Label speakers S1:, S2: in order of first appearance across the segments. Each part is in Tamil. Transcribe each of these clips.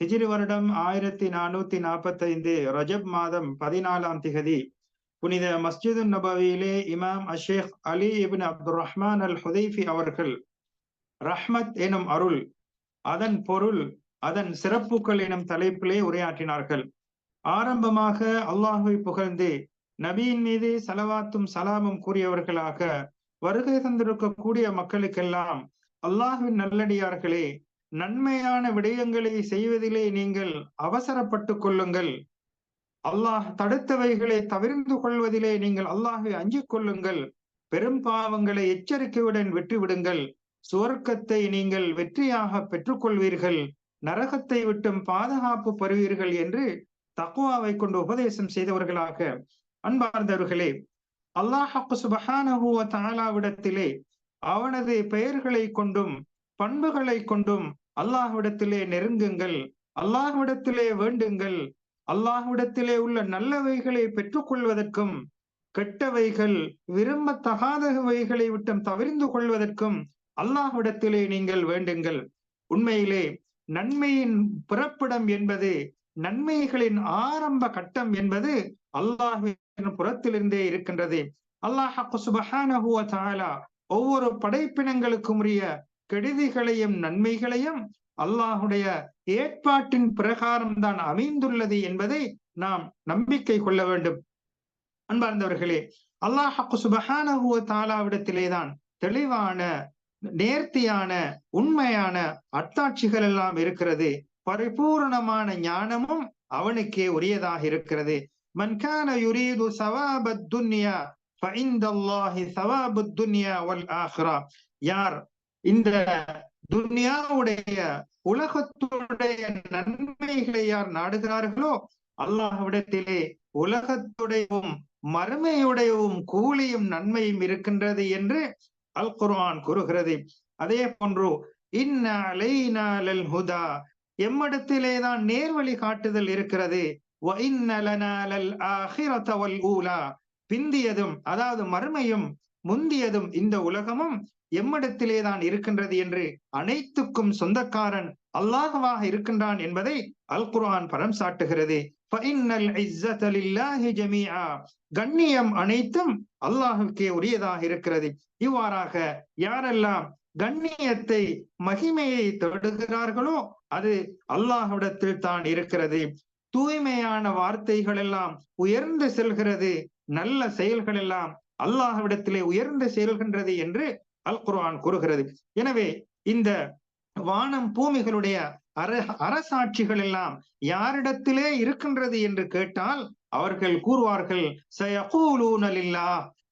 S1: ஹிஜிரி வருடம் ஆயிரத்தி நானூத்தி நாற்பத்தி ஐந்து ரஜப் மாதம் பதினாலாம் திகதி புனித மஸ்ஜிது நபவியிலே இமாம் அஷேக் Ali Ibn Abdul Rahman Al Hudhaifi அவர்கள் ரஹ்மத் எனும் அருள் அதன் பொருள் அதன் சிறப்புகள் எனும் தலைப்பிலே உரையாற்றினார்கள். ஆரம்பமாக அல்லாஹுவை புகழ்ந்து நபியின் மீது சலவாத்தும் சலாமும் கூறியவர்களாக வருகை தந்திருக்கக்கூடிய மக்களுக்கெல்லாம் அல்லாஹுவின் நல்லடியார்களே நன்மையான விடயங்களை செய்வதிலே நீங்கள் அவசரப்பட்டு கொள்ளுங்கள். அல்லாஹ் தடுத்தவைகளை தவிர்ந்து கொள்வதிலே நீங்கள் அல்லாஹை அஞ்சிக் கொள்ளுங்கள். பெரும் பாவங்களை எச்சரிக்கையுடன் விட்டுவிடுங்கள். சுவர்க்கத்தை நீங்கள் வெற்றியாக பெற்றுக்கொள்வீர்கள். நரகத்தை விட்டும் பாதுகாப்பு பெறுவீர்கள் என்று தக்குவாவை கொண்டு உபதேசம் செய்தவர்களாக. அன்பார்ந்தவர்களே அல்லாஹ் சுபஹானஹுவ தாலாவிடத்திலே அவனது பெயர்களை கொண்டும் பண்புகளை கொண்டும் அல்லாஹ்விடத்திலே நெருங்குங்கள் அல்லாஹ்விடத்திலே வேண்டுங்கள் அல்லாஹ்விடத்திலே உள்ள நல்லவைகளை பெற்றுக்கொள்வதற்கும் கெட்டவைகள் விரும்பத்தகாதவைகளை விட்டம் தவிர்ந்து கொள்வதற்கும் அல்லாஹ்விடத்திலே நீங்கள் வேண்டுங்கள். உண்மையிலே நன்மையின் பிறப்பிடம் என்பது நன்மைகளின் ஆரம்ப கட்டம் என்பது அல்லாஹின் புறத்திலிருந்தே இருக்கின்றது. அல்லாஹ் தாலா ஒவ்வொரு படைப்பினங்களுக்கும் உரிய கெடுதிகளையும் நன்மைகளையும் அல்லாஹுடைய ஏற்பாட்டின் பிரகாரம் தான் அமைந்துள்ளது என்பதை நாம் நம்பிக்கை கொள்ள வேண்டும். அன்பார்ந்தவர்களே அல்லாஹு சுபஹானஹுவ தாலாவிடத்திலே தான் தெளிவான நேர்த்தியான உண்மையான அத்தாட்சிகள் எல்லாம் இருக்கிறது. பரிபூர்ணமான ஞானமும் அவனுக்கே உரியதாக இருக்கிறது. மன்கான யுரீது சவாபத் துன்யா யார் இந்த துன்யாவுடைய உலகத்துடைய நன்மைகளை யார் நாடுகிறார்களோ அல்லாஹ்விடத்திலே உலகத்துடையவும் மறுமையுடையவும் கூலியும் நன்மையும் இருக்கின்றது என்று அல் குர்ஆன் கூறுகிறது. அதே போன்று இன்னல் ஹுதா எம்மிடத்திலே தான் நேர்வழி காட்டுதல் இருக்கிறது. பிந்தியதும் அதாவது மறுமையும் முந்தியதும் இந்த உலகமும் எம்மிடத்திலே தான் இருக்கின்றது என்று அனைத்துக்கும் சொந்தக்காரன் அல்லாஹவாக இருக்கின்றான் என்பதை அல் குர்ஆன் பரம் சாட்டுகிறது. கண்ணியம் அனைத்தும் அல்லாஹுக்கே உரியதாக இருக்கிறது. இவ்வாறாக யாரெல்லாம் கண்ணியத்தை மகிமையை தொடுகிறார்களோ அது அல்லாஹ்விடத்தில் தான் இருக்கிறது. தூய்மையான வார்த்தைகள் எல்லாம் உயர்ந்து செல்கிறது. நல்ல செயல்கள் எல்லாம் அல்லாஹ்விடத்திலே உயர்ந்து செல்கின்றது என்று அல் குர்ஆன் கூறுகிறது. எனவே இந்த வானம் பூமிகளுடைய அர அரசாட்சிகள் எல்லாம் யாரிடத்திலே இருக்கின்றது என்று கேட்டால் அவர்கள் கூறுவார்கள்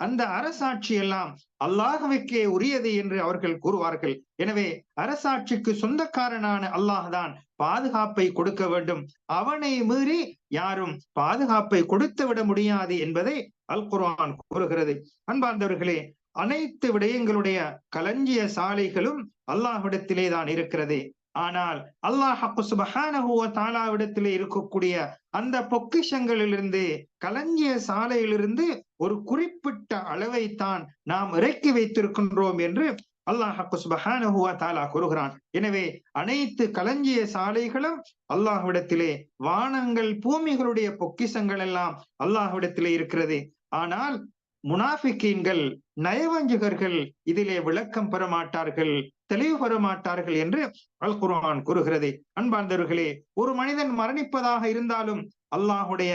S1: அந்த அரசாட்சி எல்லாம் அல்லாஹுவுக்கே உரியது என்று அவர்கள் கூறுவார்கள். எனவே அரசாட்சிக்கு சொந்தக்காரனான அல்லாஹ் தான் பாதுகாப்பை கொடுக்க வேண்டும். அவனை மீறி யாரும் பாதுகாப்பை கொடுத்து விட முடியாது என்பதை அல் குர்ஆன் கூறுகிறது. அன்பார்ந்தவர்களே அனைத்து விடயங்களுடைய களஞ்சிய சாலைகளும் அல்லாஹ்விடத்திலே தான் இருக்கிறது. ஆனால் அல்லாஹ் தாலாவிடத்திலே இருக்கக்கூடிய அந்த பொக்கிஷங்களிலிருந்து களஞ்சிய சாலையிலிருந்து ஒரு குறிப்பிட்ட அளவை தான் நாம் இறக்கி வைத்திருக்கின்றோம் என்று அல்லாஹ் சுபஹானஹுவா தாலா கூறுகிறான். எனவே அனைத்து களஞ்சிய சாலைகளும் அல்லாஹ்விடத்திலே வானங்கள் பூமிகளுடைய பொக்கிஷங்கள் எல்லாம் அல்லாஹ்விடத்திலே இருக்கிறது. ஆனால் முனாஃபிக்கீன்கள் நயவஞ்சகர்கள் இதிலே விளக்கம் பெற மாட்டார்கள் தெளிவு பெற மாட்டார்கள் என்று அல் குர்ஆன் கூறுகிறது. அன்பார்ந்தவர்களே ஒரு மனிதன் மரணிப்பதாக இருந்தாலும் அல்லாஹுடைய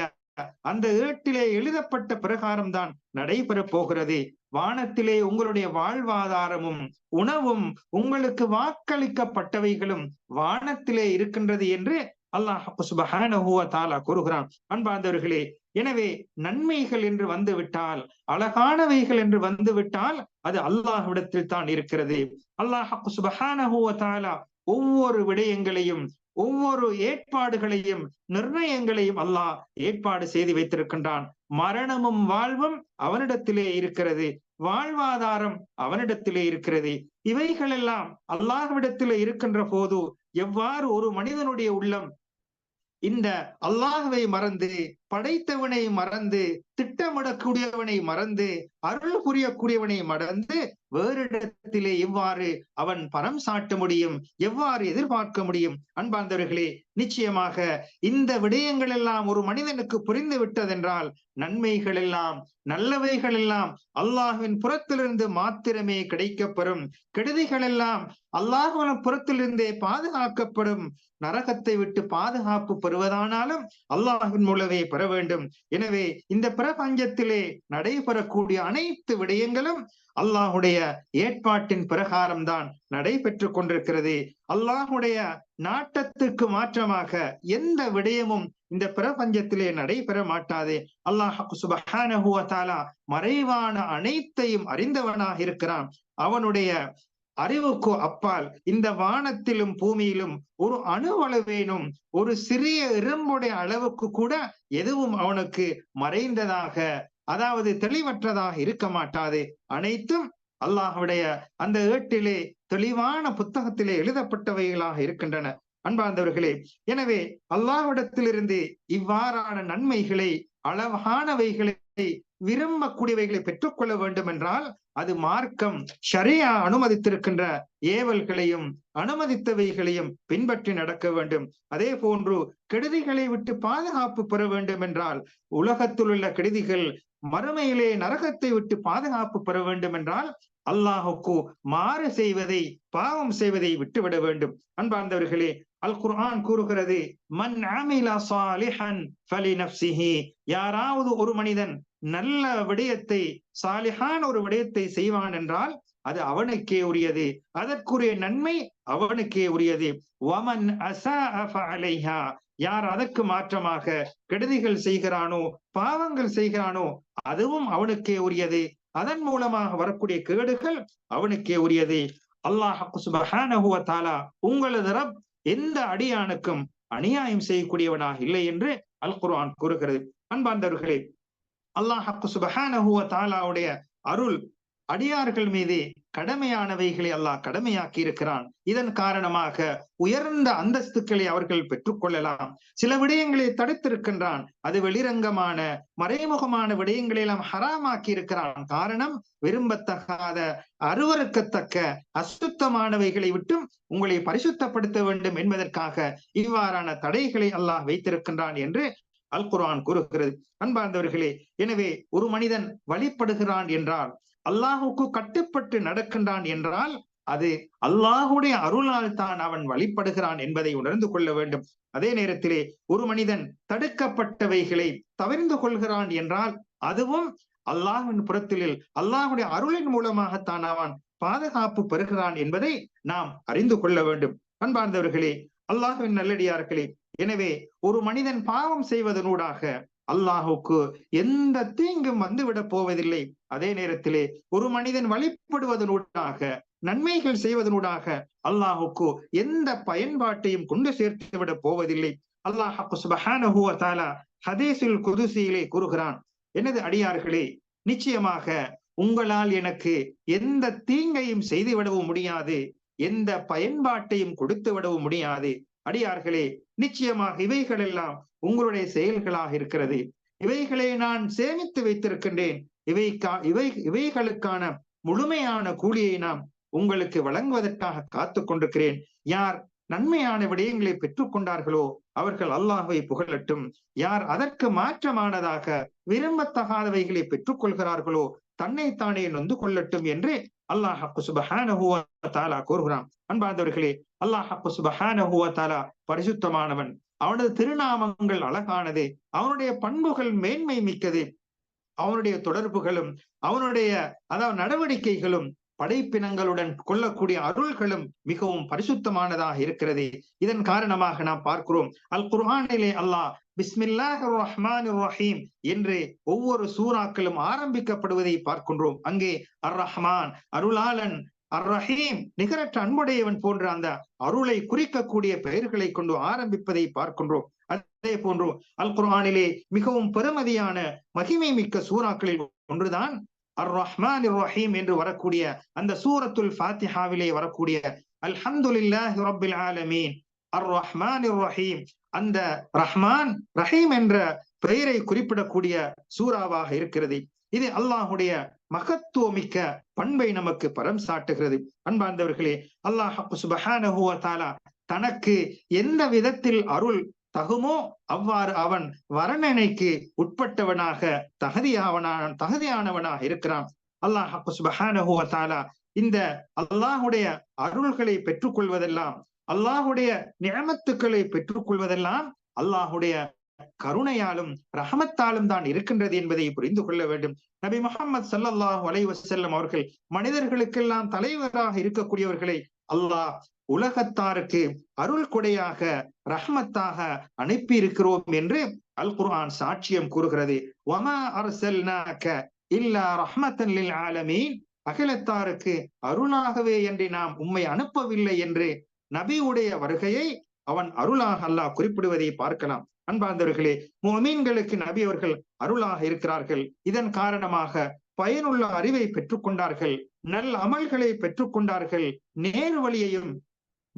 S1: அந்த ஏட்டிலே எழுதப்பட்ட பிரகாரம்தான் நடைபெறப் போகிறது. வானத்திலே உங்களுடைய வாழ்வாதாரமும் உணவும் உங்களுக்கு வாக்களிக்கப்பட்டவைகளும் வானத்திலே இருக்கின்றது என்று அல்லாஹ் சுபஹானஹுவ தாலா கூறுகிறான். அன்பார்ந்தவர்களே எனவே நன்மைகள் என்று வந்து விட்டால் அழகானவைகள் என்று வந்து விட்டால் அது அல்லாஹ்விடத்தில் தான் இருக்கிறது. அல்லாஹ் சுபஹானஹுவ ஒவ்வொரு விடயங்களையும் ஒவ்வொரு ஏற்பாடுகளையும் நிர்ணயங்களையும் அல்லாஹ் ஏற்பாடு செய்து வைத்திருக்கின்றான். மரணமும் வாழ்வும் அவனிடத்திலே இருக்கிறது. வாழ்வாதாரம் அவனிடத்திலே இருக்கிறது. இவைகளெல்லாம் அல்லாஹ்விடத்திலே இருக்கின்ற போது எவ்வாறு ஒரு மனிதனுடைய உள்ளம் இந்த அல்லாஹுவை மறந்து படைத்தவனை மறந்து திட்டமிடக்கூடியவனை மறந்து அருள் புரியக்கூடியவனை மறந்து வேறிடத்திலே எவ்வாறு அவன் பணம் சாட்ட முடியும் எவ்வாறு எதிர்பார்க்க முடியும்? அன்பார்ந்தவர்களே நிச்சயமாக இந்த விடயங்கள் எல்லாம் ஒரு மனிதனுக்கு புரிந்து விட்டதென்றால் நன்மைகள் எல்லாம் நல்லவைகள் எல்லாம் அல்லாஹுவின் புறத்திலிருந்து மாத்திரமே கிடைக்கப்பெறும். கெடுதிகள் எல்லாம் அல்லாஹுவின் புறத்திலிருந்தே பாதுகாக்கப்படும். நரகத்தை விட்டு பாதுகாப்பு பெறுவதானாலும் அல்லாஹின் மூலமே பெற வேண்டும் எனவே இந்த பிரபஞ்சத்திலே நடைபெறக்கூடிய அனைத்து விடயங்களும் அல்லாஹுடைய ஏற்பாட்டின் பிரகாரம் தான் நடைபெற்று கொண்டிருக்கிறது. அல்லாஹுடைய நாட்டத்துக்கு மாற்றமாக எந்த விடயமும் இந்த பிரபஞ்சத்திலே நடைபெற மாட்டாது. அல்லாஹ் சுபஹானஹுவத்தாலா மறைவான அனைத்தையும் அறிந்தவனாக இருக்கிறான். அவனுடைய அறிவுக்கு அப்பால் இந்த வானத்திலும் பூமியிலும் ஒரு அணுவளவேனும் ஒரு சிறிய இரும்புடைய அளவுக்கு கூட எதுவும் அவனுக்கு மறைந்ததாக அதாவது தெளிவற்றதாக இருக்க மாட்டாது. அனைத்தும் அல்லாஹுடைய அந்த ஏட்டிலே தெளிவான புத்தகத்திலே எழுதப்பட்டவைகளாக இருக்கின்றன. அன்பார்ந்தவர்களே எனவே அல்லாஹ்விடத்திலிருந்து இவ்வாறான நன்மைகளை அளவானவைகளை விரும்பக்கூடியவைகளை பெற்றுக்கொள்ள வேண்டும் என்றால் அது மார்க்கம் ஷரியா அனுமதித்திருக்கின்ற ஏவல்களையும் அனுமதித்தவைகளையும் பின்பற்றி நடக்க வேண்டும். அதே போன்று கெடுதிகளை விட்டு பாதுகாப்பு பெற வேண்டும் என்றால் உலகத்தில் உள்ள கெடுதிகள் மறுமையிலே நரகத்தை விட்டு பாதுகாப்பு பெற வேண்டும் என்றால் அல்லாஹுக்கு மாறு செய்வதை பாவம் செய்வதை விட்டுவிட வேண்டும். அன்பார்ந்தவர்களே அல் குர்ஆன் கூறுகிறது மன் ஆமிலா சாலிஹன் ஃபலி நஃப்சிஹி யாராவது ஒரு மனிதன் நல்ல விடயத்தை சாலிஹான் ஒரு விடயத்தை செய்வான் என்றால் அது அவனுக்கே உரியது. அதற்குரிய நன்மை அவனுக்கே உரியது. வமன் அலைஹா யார் அதற்கு மாற்றமாக கெடுதிகள் செய்கிறானோ பாவங்கள் செய்கிறானோ அதுவும் அவனுக்கே உரியது. அதன் மூலமாக வரக்கூடிய கேடுகள் அவனுக்கே உரியது. அல்லாஹ் சுபஹானஹுவ தாலா உங்களது ரப் எந்த அடியானுக்கும் அநியாயம் செய்யக்கூடியவனாக இல்லை என்று அல் குர்ஆன் கூறுகிறது. அன்பார்ந்தவர்களே அல்லாஹ் சுபஹானஹுவ தாலாவுடைய அருள் அடியார்கள் மீது கடமையானவைகளை அல்லாஹ் கடமையாக்கி இருக்கிறான் இதன் காரணமாக உயர்ந்த அந்தஸ்துக்களை அவர்கள் பெற்றுக்கொள்ளலாம். சில விடயங்களை தடுத்திருக்கின்றான். அது வெளிரங்கமான மறைமுகமான விடயங்களை எல்லாம் ஹராமாக்கி இருக்கிறான் காரணம் விரும்பத்தகாத அருவறுக்கத்தக்க அசுத்தமானவைகளை விட்டும் உங்களை பரிசுத்தப்படுத்த வேண்டும் என்பதற்காக இவ்வாறான தடைகளை அல்லாஹ் வைத்திருக்கின்றான் என்று அல் குரான் கூறுகிறது. அன்பார்ந்தவர்களே எனவே ஒரு மனிதன் வழிபடுகிறான் என்றால் அல்லாஹுக்கு கட்டுப்பட்டு நடக்கின்றான் என்றால் அது அல்லாஹுடைய அருளால் தான் அவன் வழிபடுகிறான் என்பதை உணர்ந்து கொள்ள வேண்டும். அதே நேரத்திலே ஒரு மனிதன் தடுக்கப்பட்டவைகளை தவிர்ந்து கொள்கிறான் என்றால் அதுவும் அல்லாஹின் புறத்திலில் அல்லாஹுடைய அருளின் மூலமாகத்தான் அவன் பாதுகாப்பு பெறுகிறான் என்பதை நாம் அறிந்து கொள்ள வேண்டும். அன்பார்ந்தவர்களே அல்லாஹுவின் நல்லடியார்களே எனவே ஒரு மனிதன் பாவம் செய்வதனூடாக அல்லாஹுக்கு எந்த தீங்கும் வந்துவிடப் போவதில்லை. அதே நேரத்திலே ஒரு மனிதன் வழிபடுவதனூடாக நன்மைகள் செய்வதனூடாக அல்லாஹுக்கு எந்த பயன்பாட்டையும் கொண்டு சேர்த்து விட போவதில்லை. அல்லாஹு சுபஹானஹுவ தாலா ஹதீஸில் குதுசியிலே கூறுகிறான் எனது அடியார்களே நிச்சயமாக உங்களால் எனக்கு எந்த தீங்கையும் செய்து விடவும் முடியாது எந்த பயன்பாட்டையும் கொடுத்து விடவும் முடியாது. அடியார்களே நிச்சயமாக இவைகள் எல்லாம் உங்களுடைய செயல்களாக இருக்கிறது. இவைகளை நான் சேமித்து வைத்திருக்கின்றேன். இவைக்கா இவை இவைகளுக்கான முழுமையான கூலியை நாம் உங்களுக்கு வழங்குவதற்காக காத்து கொண்டிருக்கிறேன். யார் நன்மையான விடயங்களை பெற்றுக்கொண்டார்களோ அவர்கள் அல்லாஹை புகழட்டும். யார் அதற்கு மாற்றமானதாக விரும்பத்தகாதவைகளை பெற்றுக்கொள்கிறார்களோ தன்னைத்தானே நொந்து கொள்ளட்டும் என்று அல்லாஹ் சுபஹானஹுவ தாலா கூறுகிறான். அன்பார்ந்தவர்களே அல்லாஹ் சுபஹானஹுவ பரிசுத்தமானவன். அவனது திருநாமங்கள் அழகானது. அவனுடைய பண்புகள் மேன்மை மிக்கது. அவனுடைய தொடர்புகளும் அவனுடைய அதாவது நடவடிக்கைகளும் படைப்பினங்களுடன் கொள்ளக்கூடிய அருள்களும் மிகவும் பரிசுத்தமானதாக இருக்கிறது. இதன் காரணமாக நாம் பார்க்கிறோம் அல் குர்ஹானிலே அல்லாஹ் பிஸ்மில்லாஹ் ரஹ்மான் ரஹீம் என்று ஒவ்வொரு சூறாக்களும் ஆரம்பிக்கப்படுவதை பார்க்கின்றோம். அங்கே அர் ரஹ்மான் அருளாளன் அர் ரஹீம் நிகரற்ற அன்புடையவன் போன்ற அந்த அருளை குறிக்கக்கூடிய பெயர்களை கொண்டு ஆரம்பிப்பதை பார்க்கின்றோம். அதே போன்று அல் குர்ஆனிலே மிகவும் பெருமதியான மகிமை மிக்க சூறாக்களில் ஒன்றுதான் அர் ரஹ்மான் ரஹீம் என்று வரக்கூடிய அந்த சூரத்துல் ஃபாத்திஹாவிலே வரக்கூடிய அல்ஹம்துலில்லாஹி ரப்பில் ஆலமீன். அர் ரஹ்மான் ரஹீம் அந்த ரஹ்மான் ரஹீம் என்ற பெயரை குறிப்பிடக்கூடிய சூறாவாக இருக்கிறது. இது அல்லாஹுடைய மகத்துவமிக்க பண்பை நமக்கு பரம் சாட்டுகிறது. அன்பார்ந்தவர்களே அல்லாஹ் சுபஹானஹு தனக்கு எந்த விதத்தில் அருள் தகுமோ அவ்வாறு அவன் வரணனைக்கு உட்பட்டவனாக தகுதியாவனான தகுதியானவனாக இருக்கிறான். அல்லாஹ் சுபஹானஹு வ இந்த அல்லாஹுடைய அருள்களை பெற்றுக்கொள்வதெல்லாம் அல்லாஹுடைய நியமத்துக்களை பெற்றுக்கொள்வதெல்லாம் அல்லாஹுடைய கருணையாலும் ரஹமத்தாலும் தான் இருக்கின்றது என்பதை புரிந்து கொள்ள வேண்டும். நபி முகமது சல்லல்லாஹு அலைஹி வசல்லம் அவர்கள் மனிதர்களுக்கெல்லாம் தலைவராக இருக்கக்கூடியவர்களை அல்லாஹ் உலகத்தாருக்கு அருள் கொடையாக ரஹமத்தாக அனுப்பி இருக்கிறோம் என்று அல் குர்ஆன் சாட்சியம் கூறுகிறது. வமா அரசல்னாக்க இல்லா ரஹ்மத்தன் லில் ஆலமீன் அகிலத்தாருக்கு அருளாகவே என்று நாம் உம்மை அனுப்பவில்லை என்று நபியுடைய வருகையை அவன் அருளாக அல்லாஹ் குறிப்பிடுவதை பார்க்கலாம். அன்பார்ந்தவர்களே மொமீன்களுக்கு நபி அவர்கள் அருளாக இருக்கிறார்கள். இதன் காரணமாக பயனுள்ள அறிவை பெற்றுக்கொண்டார்கள் நல் அமல்களை பெற்றுக்கொண்டார்கள். நேர் வழியையும்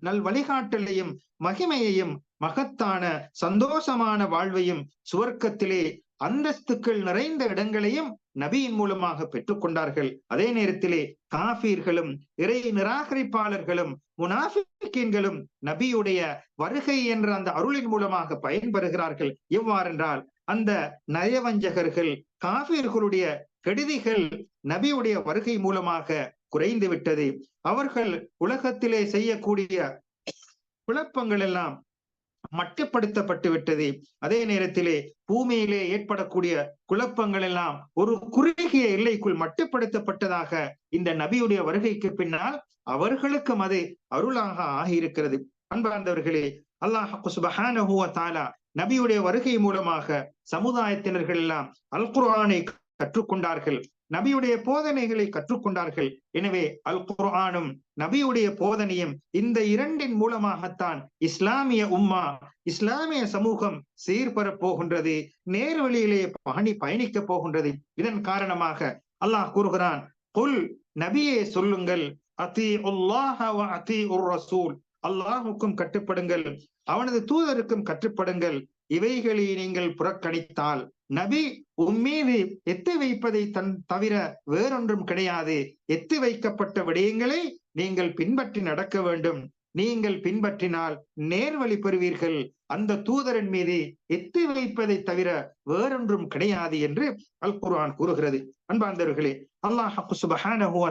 S1: நல் வழிகாட்டலையும் மகிமையையும் மகத்தான சந்தோஷமான வாழ்வையும் சுவர்க்கத்திலே அந்தஸ்துக்கள் நிறைந்த இடங்களையும் நபியின் மூலமாக பெற்றுக்கொண்டார்கள். அதே நேரத்திலே காபீர்களும் இறை நிராகரிப்பாளர்களும் முனாஃபிக்கீன்களும் நபியுடைய வருகை என்ற அந்த அருளின் மூலமாக பயன்பெறுகிறார்கள். எவ்வாறென்றால் அந்த நயவஞ்சகர்கள் காபீர்களுடைய கெடுதிகள் நபியுடைய வருகை மூலமாக குறைந்து விட்டது. அவர்கள் உலகத்திலே செய்யக்கூடிய குழப்பங்கள் எல்லாம் மட்டுப்படுத்தப்பட்டு விட்டது அதே நேரத்திலே பூமியிலே ஏற்படக்கூடிய குழப்பங்கள் எல்லாம் ஒரு குறுகிய எல்லைக்குள் மட்டுப்படுத்தப்பட்டதாக இந்த நபியுடைய வருகைக்கு பின்னால் அவர்களுக்கும் அது அருளாக ஆகியிருக்கிறது. அன்பார்ந்தவர்களே அல்லாஹ் சுபஹானஹு நபியுடைய வருகை மூலமாக சமுதாயத்தினர்கள் எல்லாம் அல் குர்ஆனை கற்றுக்கொண்டார்கள். நபியுடைய போதனைகளை கற்றுக்கொண்டார்கள். எனவே அல் குர்ஆனும் நபியுடைய போதனையும் இந்த இரண்டின் மூலமாகத்தான் இஸ்லாமிய உம்மா இஸ்லாமிய சமூகம் சீர்பெறப் போகின்றது நேர்வழியிலேயே பணி பயணிக்க போகின்றது. இதன் காரணமாக அல்லாஹ் கூறுகிறான் குல் நபியே சொல்லுங்கள் அதி உல்லாஹ அதி உர் ரசூல். அல்லாஹுக்கும் கட்டுப்படுங்கள் அவனது தூதருக்கும் கட்டுப்படுங்கள். இவைகளை நீங்கள் புறக்கணித்தால் நபி உம்மீது எத்து வைப்பதை தன் தவிர வேறொன்றும் கிடையாது. எத்து வைக்கப்பட்ட விடயங்களை நீங்கள் பின்பற்றி நடக்க வேண்டும். நீங்கள் பின்பற்றினால் நேர்வழி பெறுவீர்கள். அந்த தூதரன் மீது எத்து வைப்பதை தவிர வேறொன்றும் கிடையாது என்று அல் குர்ஆன் கூறுகிறது. அன்பார்ந்தவர்களே அல்லாஹ் சுபஹானஹு வ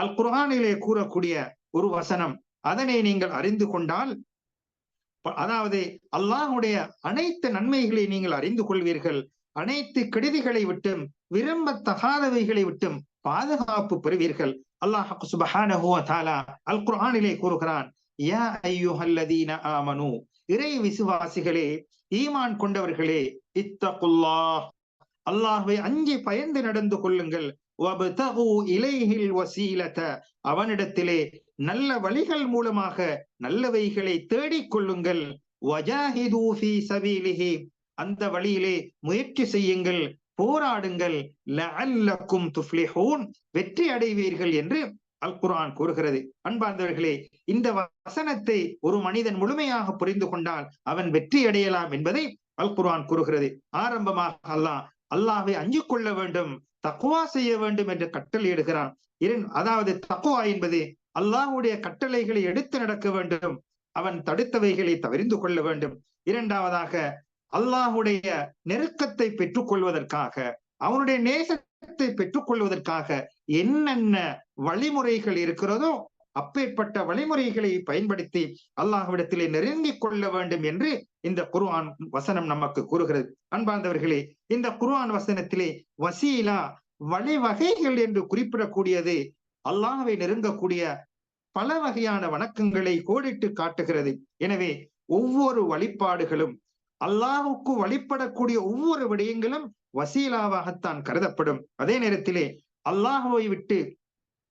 S1: அல் குர்ஆனிலே கூறக்கூடிய ஒரு வசனம். அதனை நீங்கள் அறிந்து கொண்டால் அதாவது அல்லாஹுடைய அனைத்து நன்மைகளை நீங்கள் அறிந்து கொள்வீர்கள். அனைத்து கெடுதிகளை விட்டும் விரும்பத்தகாதவைகளை விட்டும் பாதுகாப்பு பெறுவீர்கள். அல்லாஹ் சுபஹானஹு அல் குர்ஆனிலே கூறுகிறான் யா அய்யுஹல்லதீன ஆமனு இறை விசுவாசிகளே ஈமான் கொண்டவர்களே இத்தகுல்லா அல்லாஹ்வை அஞ்சி பயந்து நடந்து கொள்ளுங்கள். இலைஹில் வசீலத அவனிடத்திலே நல்ல வழிகள் மூலமாக நல்லவைகளை தேடிக் கொள்ளுங்கள். அந்த வழியிலே முயற்சி செய்யுங்கள் போராடுங்கள். லஅல்லக்கும் துஃப்லிஹூன். வெற்றி அடைவீர்கள் என்று அல் குரான் கூறுகிறது. அன்பார்ந்தவர்களே இந்த வசனத்தை ஒரு மனிதன் முழுமையாக புரிந்து கொண்டால் அவன் வெற்றி அடையலாம் என்பதை அல் குரான் கூறுகிறது. ஆரம்பமாக அல்லாஹ் அல்லாஹை அஞ்சு கொள்ள வேண்டும் தக்குவா செய்ய வேண்டும் என்று கட்டளையிடுகிறான் இரண் அதாவது தக்குவா என்பது அல்லாஹுடைய கட்டளைகளை எடுத்து நடக்க வேண்டும். அவன் தடுத்தவைகளை தவிர்ந்து கொள்ள வேண்டும். இரண்டாவதாக அல்லாஹுடைய நெருக்கத்தை பெற்றுக் கொள்வதற்காக அவனுடைய நேசத்தை பெற்றுக் கொள்வதற்காக என்னென்ன வழிமுறைகள் இருக்கிறதோ அப்பேற்பட்ட வழிமுறைகளை பயன்படுத்தி அல்லாஹ்விடத்திலே நெருங்கிக் கொள்ள வேண்டும் என்று இந்த குர்ஆன் வசனம் நமக்கு கூறுகிறது. அன்பார்ந்தவர்களே இந்த குர்ஆன் வசனத்திலே வசீலா வழிவகைகள் என்று குறிப்பிடக்கூடியது அல்லாஹவை நெருங்கக்கூடிய பல வகையான வணக்கங்களை கோடிட்டு காட்டுகிறது. எனவே ஒவ்வொரு வழிபாடுகளும் அல்லாஹுக்கு வழிபடக்கூடிய ஒவ்வொரு விடயங்களும் வசீலாவாகத்தான் கருதப்படும். அதே நேரத்திலே அல்லாஹுவை விட்டு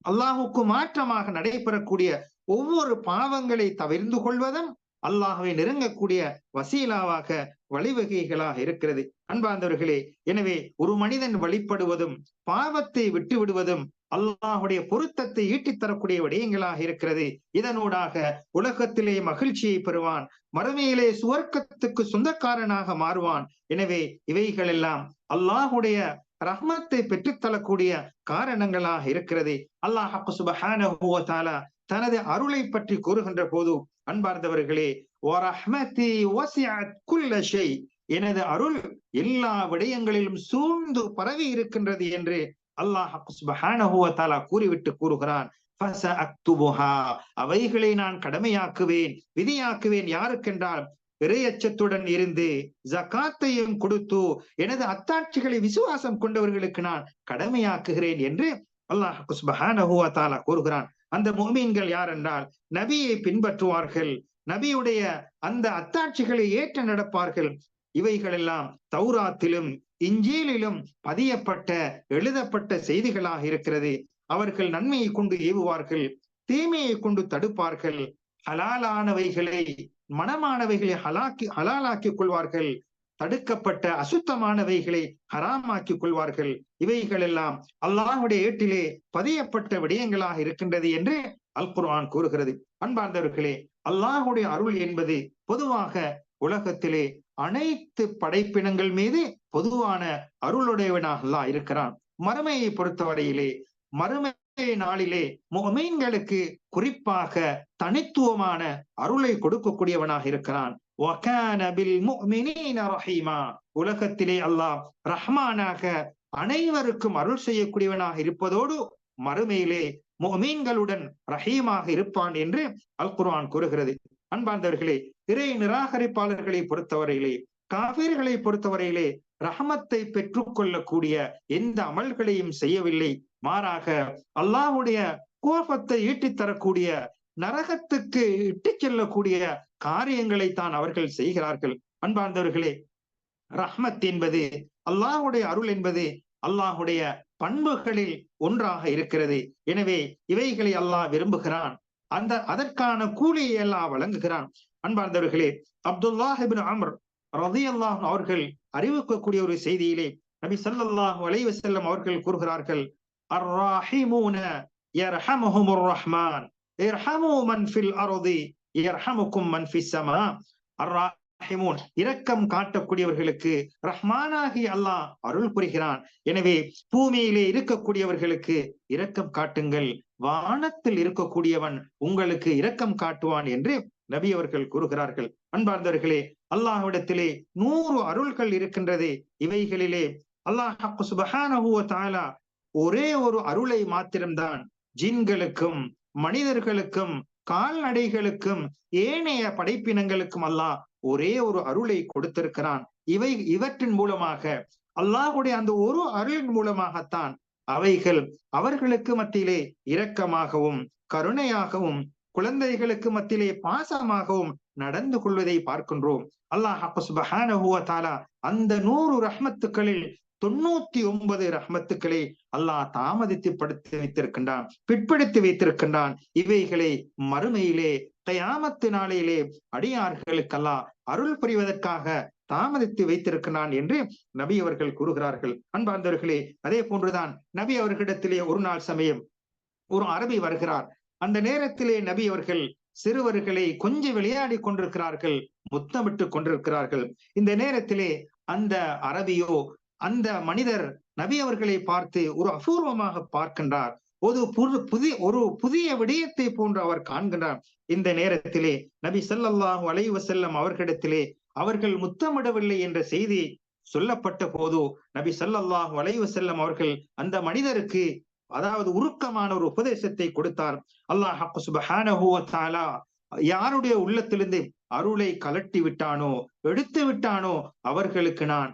S1: அல்லாஹுக்கு மாற்றமாக நடைபெறக்கூடிய ஒவ்வொரு பாவங்களை தவிர்ந்து கொள்வதும் அல்லாஹவை நெருங்கக்கூடிய வசீலாவாக வழிவகைகளாக இருக்கிறது. அன்பார்ந்தவர்களே எனவே ஒரு மனிதன் வழிபடுவதும் பாவத்தை விட்டு விடுவதும் அல்லாஹுடைய பொருத்தத்தை ஈட்டித் தரக்கூடிய விடயங்களாக இருக்கிறது. இதனூடாக உலகத்திலே மகிழ்ச்சியை பெறுவான் மறுமையிலே சுவர்க்கத்துக்கு சொந்தக்காரனாக மாறுவான். எனவே இவைகள் எல்லாம் அல்லாஹுடைய ரஹ்மத்தை பெற்றுத்தரக்கூடிய காரணங்களாக இருக்கிறது. அல்லாஹ் தனது அருளை பற்றி கூறுகின்ற போது அன்பார்ந்தவர்களே எனது அருள் எல்லா விடயங்களிலும் சூழ்ந்து பரவி இருக்கின்றது என்று அல்லாஹ் கூறிவிட்டு கூறுகிறான். அவைகளை நான் கடமையாக்குவேன் விதியாக்குவேன் யாருக்கென்றால் இறையச்சத்துடன் இருந்து ஜக்காத்தையும் கொடுத்து எனது அத்தாட்சிகளை விசுவாசம் கொண்டவர்களுக்கு நான் கடமையாக்குகிறேன் என்று அல்லாஹ் சுபஹானஹுவத்தாலா கூறுகிறான். அந்த முகமீன்கள் யார் என்றால் நபியை பின்பற்றுவார்கள். நபியுடைய அந்த அத்தாட்சிகளை ஏற்று நடப்பார்கள். இவைகளெல்லாம் தௌராத்திலும் இஞ்சீலிலும் பதியப்பட்ட எழுதப்பட்ட செய்திகளாக இருக்கிறது. அவர்கள் நன்மையை கொண்டு ஏவுவார்கள் தீமையை கொண்டு தடுப்பார்கள். ஹலாலானவைகளை மனமானவைகளை ஹலாக்கி ஹலாலாக்கிக் கொள்வார்கள். தடுக்கப்பட்ட அசுத்தமானவைகளை ஹராமாக்கிக் கொள்வார்கள். இவைகள் எல்லாம் அல்லாஹுடைய ஏட்டிலே பதியப்பட்ட விடயங்களாக இருக்கின்றது என்று அல் குர்ஆன் கூறுகிறது. அன்பார்ந்தவர்களே அல்லாஹுடைய அருள் என்பது பொதுவாக உலகத்திலே அனைத்து படைப்பினங்கள் மீது பொதுவான அருளுடையவனாக அல்லாஹ் இருக்கிறான். மறுமையை பொறுத்தவரையிலே மறுமை நாளிலே மீன்களுக்கு குறிப்பாக தனித்துவமான அருளை கொடுக்கக்கூடியவனாக இருக்கிறான். உலகத்திலே அல்லாஹ் ரஹ்மானாக அனைவருக்கும் அருள் செய்யக்கூடியவனாக இருப்பதோடு மறுமையிலே மீன்களுடன் ரஹீமாக இருப்பான் என்று அல் குர்ஆன் கூறுகிறது. அன்பார்ந்தவர்களே இறை நிராகரிப்பாளர்களை பொறுத்தவரையிலே காவிர்களை பொறுத்தவரையிலே ரஹமத்தை பெற்றுக்கொள்ளக்கூடிய எந்த அமல்களையும் செய்யவில்லை. மாறாக அல்லாஹுடைய கோபத்தை ஈட்டித் தரக்கூடிய நரகத்துக்கு இட்டு செல்லக்கூடிய காரியங்களை தான் அவர்கள் செய்கிறார்கள். அன்பார்ந்தவர்களே ரஹ்மத் என்பது அல்லாஹுடைய அருள் என்பது அல்லாஹுடைய பண்புகளில் ஒன்றாக இருக்கிறது. எனவே இவைகளை அல்லாஹ் விரும்புகிறான். அந்த அதற்கான கூலியை எல்லாம் வழங்குகிறான். அன்பார்ந்தவர்களே அப்துல்லாஹிபின் அமர் ரதி அல்லாஹ் அவர்கள் அறிவிக்கக்கூடிய ஒரு செய்தியிலே நபி சல்லாஹ் வலைவசல்லம் அவர்கள் கூறுகிறார்கள் அர் ரஹிமூன ரஹ்மான். இரக்கம் காட்டக்கூடியவர்களுக்கு ரஹ்மானாகி அல்லாஹ் அருள் புரிகிறான். எனவே பூமியிலே இருக்கக்கூடியவர்களுக்கு இரக்கம் காட்டுங்கள் வானத்தில் இருக்கக்கூடியவன் உங்களுக்கு இரக்கம் காட்டுவான் என்று நபி அவர்கள் கூறுகிறார்கள். அன்பார்ந்தவர்களே அல்லாஹ்விடத்திலே நூறு அருள்கள் இருக்கின்றதே இவைகளிலே அல்லாஹ் ஒரே ஒரு அருளை மாத்திரம்தான் ஜின்களுக்கும் மனிதர்களுக்கும் கால்நடைகளுக்கும் ஏனைய படைப்பினங்களுக்கும் அல்லாஹ் ஒரே ஒரு அருளை கொடுத்திருக்கிறான். இவை இவற்றின் மூலமாக அல்லாஹுடைய அந்த ஒரு அருளின் மூலமாகத்தான் அவைகள் அவர்களுக்கு மத்தியிலே இரக்கமாகவும் கருணையாகவும் குழந்தைகளுக்கு மத்தியிலே பாசமாகவும் நடந்து கொள்வதை பார்க்கின்றோம். அல்லாஹ் அந்த நூறு ரஹ்மத்துக்களில் தொண்ணூத்தி ஒன்பது ரஹ்மத்துக்களை அல்லாஹ் தாமதித்து படுத்தி வைத்திருக்கின்றான் பிற்படுத்தி வைத்திருக்கின்றான். இவைகளை மறுமையிலே கயாமத்து நாளையிலே அடியார்களுக்கு அல்லாஹ் அருள் புரிவதற்காக தாமதித்து வைத்திருக்கிறான் என்று நபி அவர்கள் கூறுகிறார்கள். அன்பார்ந்தவர்களே அதே போன்றுதான் நபி அவர்களிடத்திலே ஒரு நாள் சமயம் ஒரு அரபி வருகிறார். அந்த நேரத்திலே நபி அவர்கள் சிறுவர்களை கொஞ்சம் விளையாடி கொண்டிருக்கிறார்கள் முத்தமிட்டு கொண்டிருக்கிறார்கள். இந்த நேரத்திலே அந்த அரபியோ அந்த மனிதர் நபி அவர்களை பார்த்து ஒரு அபூர்வமாக பார்க்கின்றார். ஒரு புது புதிய ஒரு புதிய விடயத்தை போன்று அவர் காண்கின்றார். இந்த நேரத்திலே நபி சல்லாஹூ அலைவசல்லம் அவர்களிடத்திலே அவர்கள் முத்தமிடவில்லை என்ற செய்தி சொல்லப்பட்ட போது நபி சல்லாஹூ அலைவசல்லம் அவர்கள் அந்த மனிதருக்கு அதாவது உருக்கமான ஒரு உபதேசத்தை கொடுத்தார். அல்லாஹ் யாருடைய உள்ளத்திலிருந்து அருளை கலட்டி விட்டானோ எடுத்து விட்டானோ அவர்களுக்கு நான்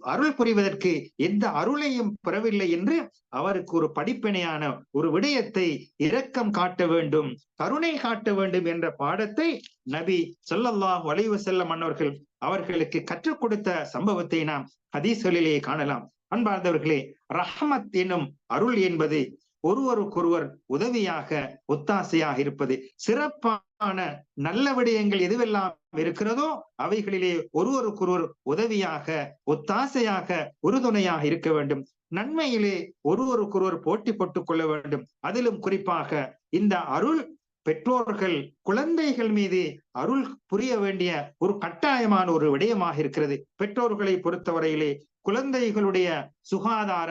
S1: அருள் புரிவதற்கு எந்த அருளையும் பெறவில்லை என்று அவருக்கு ஒரு படிப்பினையான ஒரு விடயத்தை இரக்கம் காட்ட வேண்டும் கருணை காட்ட வேண்டும் என்ற பாடத்தை நபி சொல்லல்லாஹ் வளைவு செல்ல மன்னர்கள் அவர்களுக்கு கற்றுக் கொடுத்த சம்பவத்தை நாம் ஹதீஸ்களிலே காணலாம். அன்பார்ந்தவர்களே ரஹமத் எனும் அருள் என்பது ஒருவருக்கொருவர் உதவியாக ஒத்தாசையாக இருப்பது சிறப்பான நல்ல விடயங்கள் எதுவெல்லாம் இருக்கிறதோ அவைகளிலே ஒருவருக்கொருவர் உதவியாக ஒத்தாசையாக உறுதுணையாக இருக்க வேண்டும். நன்மையிலே ஒருவருக்கொருவர் போட்டி போட்டுக் கொள்ள வேண்டும். அதிலும் குறிப்பாக இந்த அருள் பெற்றோர்கள் குழந்தைகள் மீது அருள் புரிய வேண்டிய ஒரு கட்டாயமான ஒரு விடயமாக இருக்கிறது. பெற்றோர்களை பொறுத்தவரையிலே குழந்தைகளுடைய சுகாதார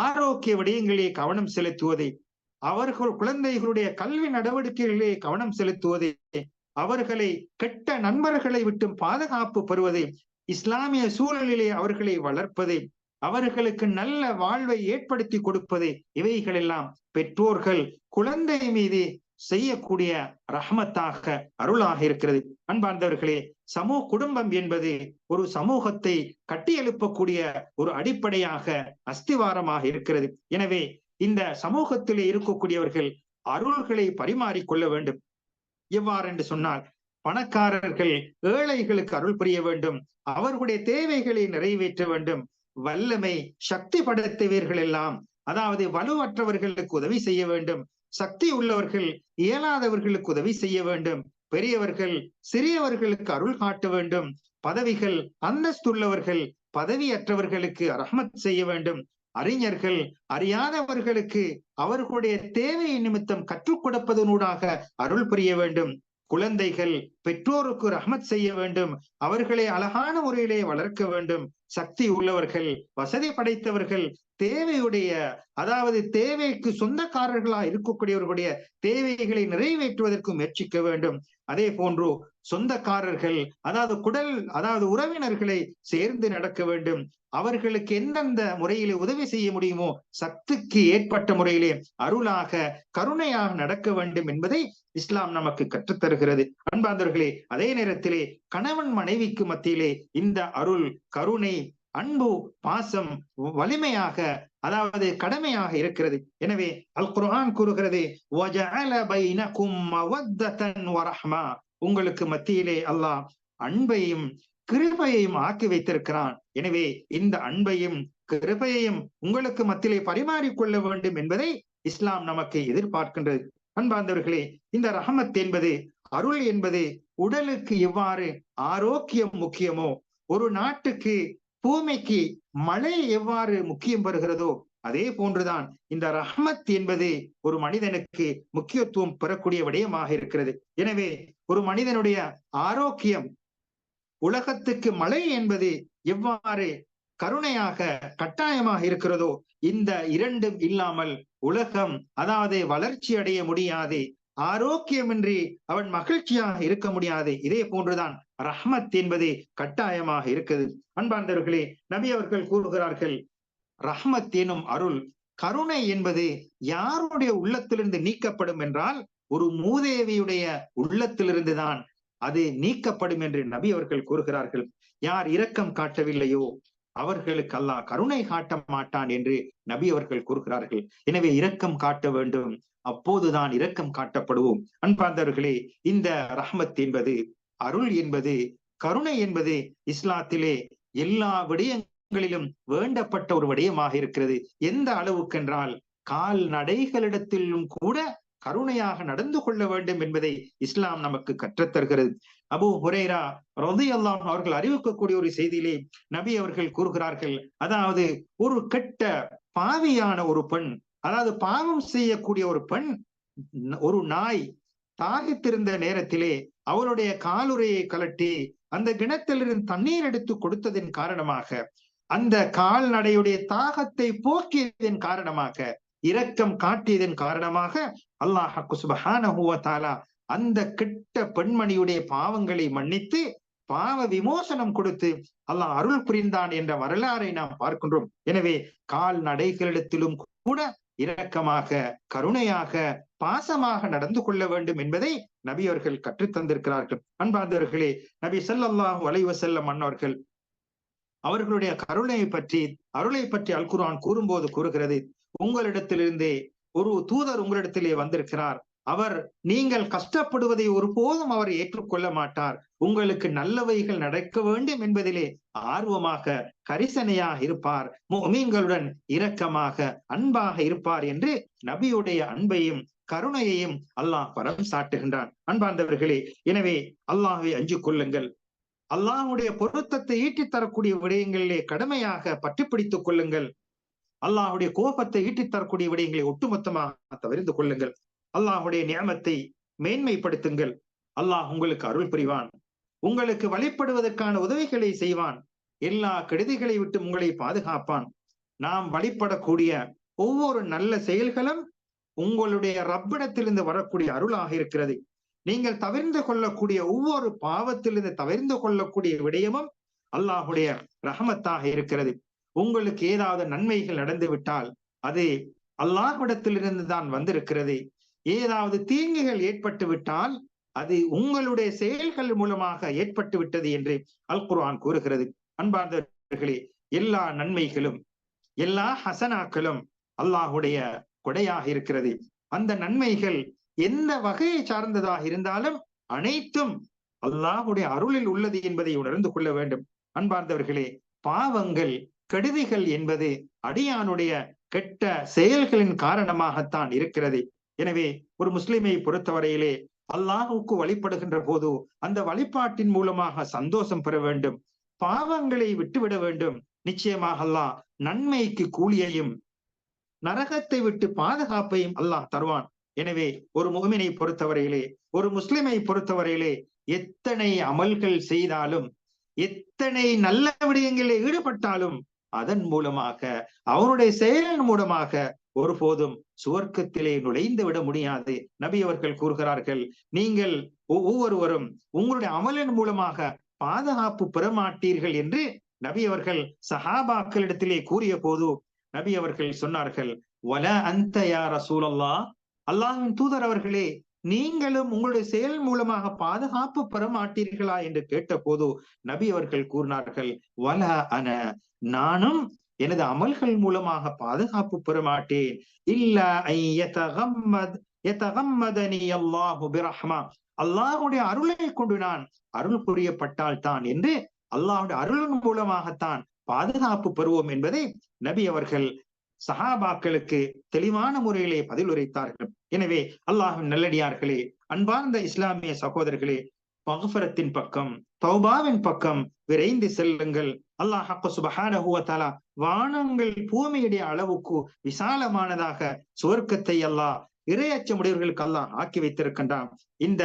S1: ஆரோக்கிய விடயங்களிலே கவனம் செலுத்துவதை அவர்கள் குழந்தைகளுடைய கல்வி நடவடிக்கைகளிலே கவனம் செலுத்துவதை அவர்களை கெட்ட நண்பர்களை விட்டு பாதுகாப்பு பெறுவதை இஸ்லாமிய சூழலிலே அவர்களை வளர்ப்பதை அவர்களுக்கு நல்ல வாழ்வை ஏற்படுத்தி கொடுப்பது இவைகளெல்லாம் பெற்றோர்கள் குழந்தை மீது செய்யக்கூடிய ரஹமத்தாக அருளாக இருக்கிறது. அன்பார்ந்தவர்களே சமூக குடும்பம் என்பது ஒரு சமூகத்தை கட்டியெழுப்பக்கூடிய ஒரு அடிப்படையாக அஸ்திவாரமாக இருக்கிறது. எனவே இந்த சமூகத்திலே இருக்கக்கூடியவர்கள் அருள்களை பரிமாறிக்கொள்ள வேண்டும். எவ்வாறு என்று சொன்னால் பணக்காரர்கள் ஏழைகளுக்கு அருள் புரிய வேண்டும் அவர்களுடைய தேவைகளை நிறைவேற்ற வேண்டும் வல்லமை சக்தி படைத்தவர்கள் எல்லாம் அதாவது வலுவற்றவர்களுக்கு உதவி செய்ய வேண்டும் சக்தி உள்ளவர்கள் இயலாதவர்களுக்கு உதவி செய்ய வேண்டும். பெரியவர்கள் சிறியவர்களுக்கு அருள் காட்ட வேண்டும். பதவிகள் அந்தஸ்துள்ளவர்கள் பதவியற்றவர்களுக்கு ரஹமத் செய்ய வேண்டும். அறிஞர்கள் அறியாதவர்களுக்கு அவர்களுடைய தேவை நிமித்தம் கற்றுக் கொடுப்பதனூடாக அருள் புரிய வேண்டும். குழந்தைகள் பெற்றோருக்கு ரஹமத் செய்ய வேண்டும் அவர்களை அழகான முறையிலே வளர்க்க வேண்டும் சக்தி உள்ளவர்கள் வசதி படைத்தவர்கள் தேவையுடைய அதாவது தேவைக்கு சொந்தக்காரர்களா இருக்கக்கூடியவர்களுடைய தேவைகளை நிறைவேற்றுவதற்கு முயற்சிக்க வேண்டும். அதே போன்று சொந்தக்காரர்கள் அதாவது குடல் அதாவது உறவினர்களை சேர்ந்து நடக்க வேண்டும். அவர்களுக்கு எந்தெந்த முறையிலே உதவி செய்ய முடியுமோ சக்திக்கு ஏற்பட்ட முறையிலே அருளாக கருணையாக நடக்க வேண்டும் என்பதை இஸ்லாம் நமக்கு கற்றுத்தருகிறது. அன்பாந்தவர்களே அதே நேரத்திலே கணவன் மனைவிக்கு மத்தியிலே இந்த அருள் கருணை அன்பு பாசம் வலிமையாக அதாவது கடமையாக இருக்கிறது. எனவே அல் குர்ஆன் கூறுகிறது உங்களுக்கு மத்தியிலே அல்லாஹ் அன்பையும் கிருபையையும் ஆக்கி வைத்திருக்கிறான். எனவே இந்த அன்பையும் கிருபையையும் உங்களுக்கு மத்தியிலே பரிமாறிக்கொள்ள வேண்டும் என்பதை இஸ்லாம் நமக்கு எதிர்பார்க்கின்றது. அன்பார்ந்தவர்களே இந்த ரஹமத் என்பது அருள் என்பது உடலுக்கு எவ்வாறு ஆரோக்கியம் முக்கியமோ ஒரு நாட்டுக்கு பூமிக்கு மழை எவ்வாறு முக்கியம் பெறுகிறதோ அதே போன்றுதான் இந்த ரஹமத் என்பது ஒரு மனிதனுக்கு முக்கியத்துவம் பெறக்கூடிய விடயமாக இருக்கிறது. எனவே ஒரு மனிதனுடைய ஆரோக்கியம் உலகத்துக்கு மழை என்பது எவ்வாறு கருணையாக கட்டாயமாக இருக்கிறதோ இந்த இரண்டும் இல்லாமல் உலகம் அதாவது வளர்ச்சி அடைய முடியாது. ஆரோக்கியமின்றி அவன் மகிழ்ச்சியாக இருக்க முடியாது. இதே போன்றுதான் ரஹ்மத் என்பது கட்டாயமாக இருக்குது அன்பார்ந்தவர்களே நபி அவர்கள் கூறுகிறார்கள் ரஹ்மத் எனும் அருள் கருணை என்பது யாருடைய உள்ளத்திலிருந்து நீக்கப்படும் என்றால் ஒரு மூதேவியுடைய உள்ளத்திலிருந்துதான் அது நீக்கப்படும் என்று நபி அவர்கள் கூறுகிறார்கள். யார் இரக்கம் காட்டவில்லையோ அவர்களுக்கு அல்லாஹ் கருணை காட்ட மாட்டான் என்று நபி அவர்கள் கூறுகிறார்கள். எனவே இரக்கம் காட்ட வேண்டும். அப்போதுதான் இரக்கம் காட்டப்படுவோம். அன்பார்ந்தவர்களே இந்த ரஹ்மத் என்பது அருள் என்பது கருணை என்பது இஸ்லாத்திலே எல்லா விடயங்களிலும் வேண்டப்பட்ட ஒரு விடயமாக இருக்கிறது. எந்த அளவுக்கென்றால் கால்நடைகளிடத்திலும் கூட கருணையாக நடந்து கொள்ள வேண்டும் என்பதை இஸ்லாம் நமக்கு கற்றுத்தருகிறது. அபு ஹுரேரா ரதி அல்லாம் அவர்கள் அறிவிக்கக்கூடிய ஒரு செய்தியிலே நபி அவர்கள் கூறுகிறார்கள் அதாவது ஒரு கெட்ட பாவியான ஒரு பெண் அதாவது பாவம் செய்யக்கூடிய ஒரு பெண் ஒரு நாய் தாகித்திருந்த நேரத்திலே அவளுடைய காலுரையை கலட்டி அந்த கிணத்திலிருந்து தண்ணீர் எடுத்து கொடுத்ததன் காரணமாக அந்த கால்நடையுடைய தாகத்தை போக்கியதன் காரணமாக இரக்கம் காட்டியதன் காரணமாக அல்லாஹ் குசுபஹான அந்த கிட்ட பெண்மணியுடைய பாவங்களை மன்னித்து பாவ விமோசனம் கொடுத்து அல்லாஹ் அருள் புரிந்தான் என்ற வரலாறை நாம் பார்க்கின்றோம். எனவே கால்நடைகளிடத்திலும் கூட இரக்கமாக கருணையாக பாசமாக நடந்து கொள்ள வேண்டும் என்பதை நபி அவர்கள் கற்றுத்தந்திருக்கிறார்கள். அன்பார்ந்தவர்களே நபி சல்லாஹூ அலைவசல்லம் அன்னவர்கள் அவர்களுடைய கருணையை பற்றி அருளை பற்றி அல்குரான் கூறும்போது கூறுகிறது உங்களிடத்திலிருந்தே ஒரு தூதர் உங்களிடத்திலே வந்திருக்கிறார். அவர் நீங்கள் கஷ்டப்படுவதை ஒருபோதும் அவர் ஏற்றுக்கொள்ள மாட்டார். உங்களுக்கு நல்லவைகள் நடக்க வேண்டும் என்பதிலே ஆர்வமாக கரிசனையாக இருப்பார். மீன்களுடன் இரக்கமாக அன்பாக இருப்பார் என்று நபியுடைய அன்பையும் கருணையையும் அல்லாஹ் பரம் சாட்டுகின்றான். அன்பார்ந்தவர்களே எனவே அல்லாஹை அஞ்சு கொள்ளுங்கள். அல்லாஹுடைய பொருத்தத்தை ஈட்டித் தரக்கூடிய விடயங்களிலே கடமையாக பற்றி பிடித்துக் கொள்ளுங்கள். அல்லாஹுடைய கோபத்தை ஈட்டித் தரக்கூடிய விடயங்களை ஒட்டுமொத்தமாக தவிர்த்து கொள்ளுங்கள். அல்லாஹுடைய நியமத்தை மேன்மைப்படுத்துங்கள். அல்லாஹ் உங்களுக்கு அருள் புரிவான். உங்களுக்கு வழிபடுவதற்கான உதவிகளை செய்வான். எல்லா கெடுதிகளை விட்டு உங்களை பாதுகாப்பான். நாம் வழிபடக்கூடிய ஒவ்வொரு நல்ல செயல்களும் உங்களுடைய ரப்பிடத்திலிருந்து வரக்கூடிய அருளாக இருக்கிறது. நீங்கள் தவிர்ந்து கொள்ளக்கூடிய ஒவ்வொரு பாவத்திலிருந்து தவிர்ந்து கொள்ளக்கூடிய விடயமும் அல்லாஹுடைய ரஹமத்தாக இருக்கிறது. உங்களுக்கு ஏதாவது நன்மைகள் நடந்து விட்டால் அது அல்லாஹ்விடத்திலிருந்து தான் வந்திருக்கிறது. ஏதாவது தீங்குகள் ஏற்பட்டு விட்டால் அது உங்களுடைய செயல்கள் மூலமாக ஏற்பட்டு விட்டது என்று அல் குர்ஆன் கூறுகிறது. அன்பார்ந்தவர்களே எல்லா நன்மைகளும் எல்லா ஹசனாக்களும் அல்லாஹுடைய கொடையாக இருக்கிறது. அந்த நன்மைகள் எந்த வகையை சார்ந்ததாக இருந்தாலும் அனைத்தும் அல்லாஹுடைய அருளில் உள்ளது என்பதை உணர்ந்து கொள்ள வேண்டும். அன்பார்ந்தவர்களே பாவங்கள் கெடுதிகள் என்பது அடியானுடைய கெட்ட செயல்களின் காரணமாகத்தான் இருக்கிறது. எனவே ஒரு முஸ்லிமை பொறுத்தவரையிலே அல்லாஹுக்கு வழிபடுகின்ற போது அந்த வழிபாட்டின் மூலமாக சந்தோஷம் பெற வேண்டும். பாவங்களை விட்டுவிட வேண்டும். நிச்சயமாக அல்லாஹ் நன்மைக்கு கூலியையும் நரகத்தை விட்டு பாதுகாப்பையும் அல்லாஹ் தருவான். எனவே ஒரு முகமினை பொறுத்தவரையிலே ஒரு முஸ்லிமை பொறுத்தவரையிலே எத்தனை அமல்கள் செய்தாலும் எத்தனை நல்ல விடயங்களில் ஈடுபட்டாலும் அதன் மூலமாக அவருடைய செயலின் மூலமாக ஒருபோதும் சுவர்க்கத்திலே நுழைந்து விட முடியாது. நபி அவர்கள் கூறுகிறார்கள் நீங்கள் ஒவ்வொருவரும் உங்களுடைய அமலின் மூலமாக பாதுகாப்பு பெறமாட்டீர்கள் என்று நபி அவர்கள் சஹாபாக்களிடத்திலே கூறிய போது நபி அவர்கள் சொன்னார்கள் வல அந்த யார் ரசூலல்லா அல்லாஹின் தூதர் அவர்களே நீங்களும் உங்களுடைய செயல் மூலமாக பாதுகாப்பு பெற மாட்டீர்களா என்று கேட்ட போது நபி அவர்கள் கூறினார்கள் வல அன நானும் எனது அமல்கள் மூலமாக பாதுகாப்பு பெற மாட்டேன். இல்ல அல்லாஹு அல்லாஹுடைய அருளை கொண்டு நான் அருள் புரியப்பட்டால் தான் என்று அல்லாஹுடைய அருளின் மூலமாகத்தான் பாதுகாப்பு பெறுவோம் என்பதை நபி அவர்கள் சஹாபாக்களுக்கு தெளிவான முறையிலே பதில் உரைத்தார்கள் எனவே அல்லாஹின் நல்லடியார்களே அன்பார்ந்த இஸ்லாமிய சகோதரர்களே மகஃபரத்தின் பக்கம் தௌபாவின் பக்கம் விரைந்து செல்லுங்கள். அல்லாஹ் சுபஹானஹுவத்தாலா வானங்கள் பூமியுடைய அளவுக்கு விசாலமானதாக சுவர்க்கத்தை அல்லாஹ் இரையச்சமுடையவர்களுக்கு அல்லாஹ் ஆக்கி வைத்திருக்கின்றான். இந்த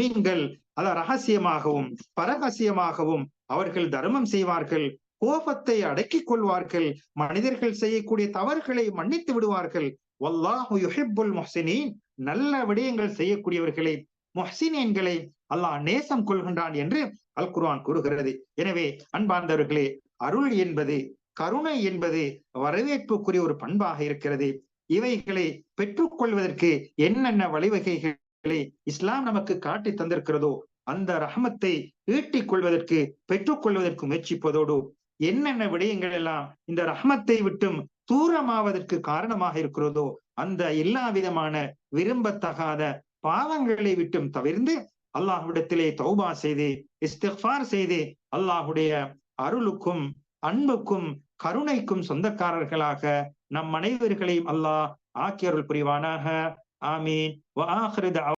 S1: மீன்கள் அத ரகசியமாகவும் பரகசியமாகவும் அவர்கள் தர்மம் செய்வார்கள். கோபத்தை அடக்கிக் கொள்வார்கள். மனிதர்கள் செய்யக்கூடிய தவறுகளை மன்னித்து விடுவார்கள். வல்லாஹு யுஹிப்புல் மொஹசினின். நல்ல விடயங்கள் செய்யக்கூடியவர்களை மொஹசினியன்களை அல்லாஹ் நேசம் கொள்கின்றான் என்று அல் குர்ஆன் கூறுகிறது. எனவே அன்பார்ந்தவர்களே அருள் என்பது கருணை என்பது வரவேற்புக்குரிய ஒரு பண்பாக இருக்கிறது. இவைகளை பெற்றுக்கொள்வதற்கு என்னென்ன வழிவகைகளை இஸ்லாம் நமக்கு காட்டி தந்திருக்கிறதோ அந்த ரஹமத்தை ஈட்டிக் கொள்வதற்கு பெற்றுக்கொள்வதற்கு முயற்சிப்பதோடு என்னென்ன விடயங்கள் எல்லாம் இந்த ரஹ்மத்தை விட்டும் தூரமாவதற்கு காரணமாக இருக்கிறதோ அந்த எல்லா விதமான விரும்பத்தகாத பாவங்களை விட்டும் தவிர்ந்து அல்லாஹ்விடத்திலே தௌபா செய்து இஸ்திஃபார் செய்து அல்லாஹுடைய அருளுக்கும் அன்புக்கும் கருணைக்கும் சொந்தக்காரர்களாக நம் அனைவர்களையும் அல்லாஹ் ஆக்கியருள் புரிவானாக. ஆமீன்.